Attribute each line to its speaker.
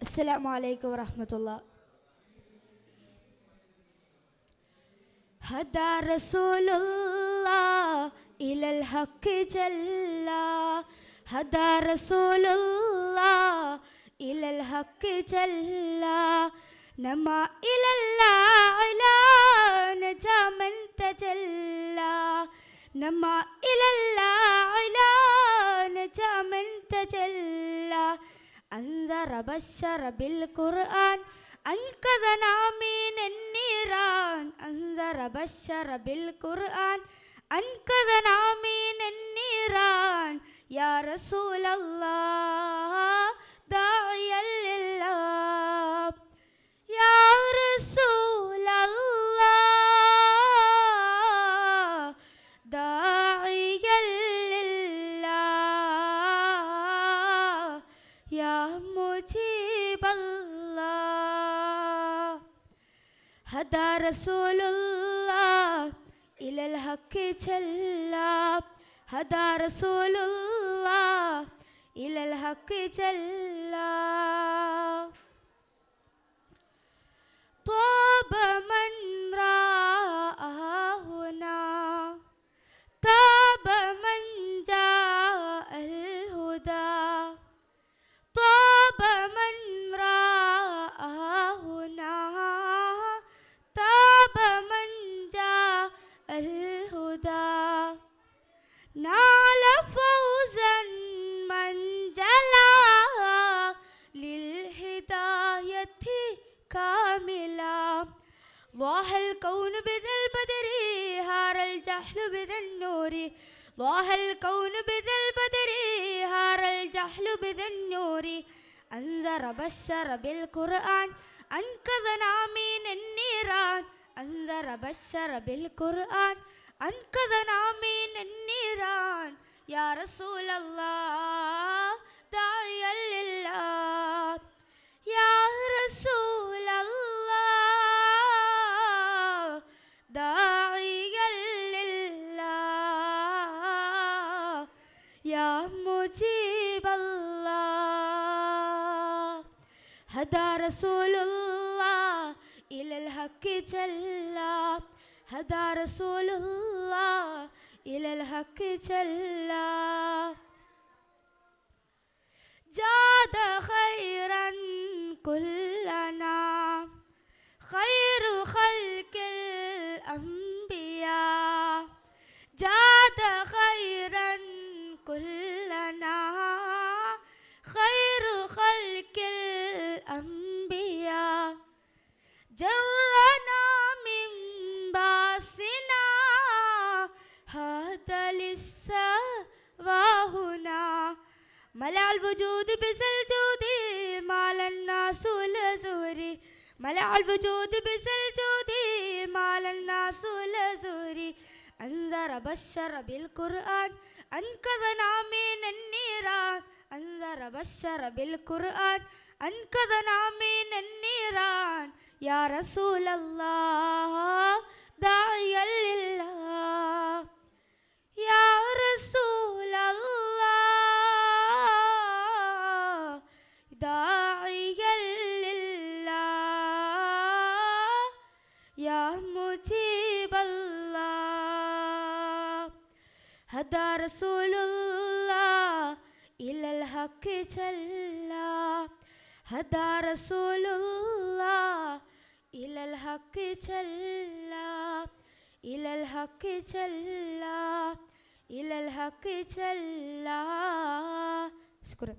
Speaker 1: السلام عليكم ورحمة الله. هدى رسول الله إلى الحق جلا هدى رسول الله إلى الحق جلا نما إلى الأعلى نجا من تجلى. نما إلى الأعلى نجا من تجلى. أنذر بشر بالقرآن أنقذنا من النيران أنذر بشر بالقرآن أنقذنا من النيران يا رسول الله هدى رسول الله إلى الحق جلا هدى رسول الله إلى الحق جلا طاب ضاح الكون بذا البدر هار الجهل بذا النور. ضاح الكون بذا البدر هار الجهل بذا النور. أنذر بشر بالقرآن أنقذنا من النيران. أنذر بشر بالقرآن أنقذنا من النيران. يا رسول الله داعيا لله. مجيب الله. هدى رسول الله إلى الحق جلا هدى رسول الله إلى الحق جلا جاد خيرا كلنا. خير خلق جرنا من باسنا هذا للسواهنا ملع الوجود بزلجود مال الناس لزوري ملع الوجود بزلجود مال الناس لزوري أنذر بشر بالقرآن أنقذنا من النيران أنذر بشر بالقرآن أنقذنا من النيران يا رسول الله داعيا لله يا رسول الله داعيا لله يا مجيب الله هدى رسول الله إلى الحق جلا هدى رسول الله إلى الحق جلا إلى الحق جلا إلى الحق جلا شكرا